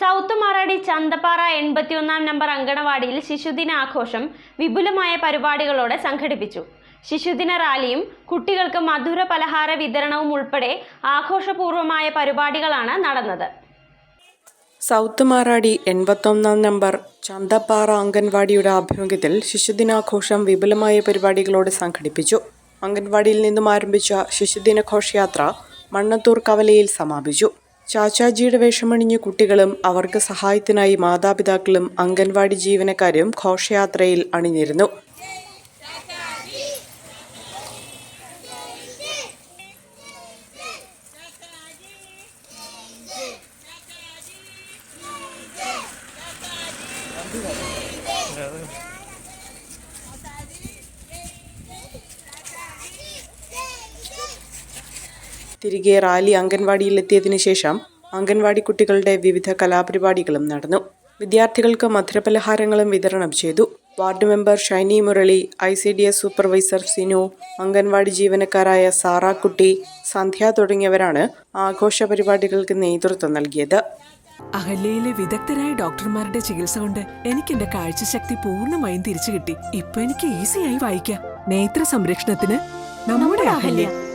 South മറാടി ചന്തപ്പാറ എൺപത്തിയൊന്നാം number അങ്കണവാടിയിൽ ശിശുദിനാഘോഷം വിപുലമായ പരിപാടികളോടെ സംഘടിപ്പിച്ചു. ശിശുദിന റാലിയും കുട്ടികൾക്ക് മധുര പലഹാര വിതരണവും ഉൾപ്പെടെ ആഘോഷപൂർവമായ പരിപാടികളാണ് നടന്നത്. സൗത്ത് മാറാടി എൺപത്തൊന്നാം നമ്പർ ചന്തപ്പാറ അംഗൻവാടിയുടെ ആഭിമുഖ്യത്തിൽ ശിശുദിനാഘോഷം വിപുലമായ പരിപാടികളോടെ സംഘടിപ്പിച്ചു. അംഗൻവാടിയിൽ നിന്നും ആരംഭിച്ച ശിശുദിന ഘോഷയാത്ര മണ്ണത്തൂർ കവലയിൽ സമാപിച്ചു. ചാച്ചാജിയുടെ വേഷമണിഞ്ഞ കുട്ടികളും അവർക്ക് സഹായത്തിനായി മാതാപിതാക്കളും അംഗൻവാടി ജീവനക്കാരും ഘോഷയാത്രയിൽ അണിനിരുന്നു തിരികെ റാലി അംഗൻവാടിയിലെത്തിയതിനു ശേഷം അംഗൻവാടി കുട്ടികളുടെ വിവിധ കലാപരിപാടികളും നടന്നു. വിദ്യാർത്ഥികൾക്ക് മധുരപലഹാരങ്ങളും വിതരണം ചെയ്തു. Ward member Shiny Murali I C D S supervisor Sinu anganwadi ജീവനക്കാരായ സാറാക്കുട്ടി Sandhya തുടങ്ങിയവരാണ് ആഘോഷ പരിപാടികൾക്ക് നേതൃത്വം നൽകിയത്. അഹല്യയിലെ വിദഗ്ധരായ ഡോക്ടർമാരുടെ ചികിത്സ കൊണ്ട് എനിക്ക് എന്റെ കാഴ്ചശക്തി പൂർണമായും തിരിച്ചു കിട്ടി. ഇപ്പൊ എനിക്ക് ഈസിയായി വായിക്കാം. നേത്ര സംരക്ഷണത്തിന് നമ്മുടെ Ahalya.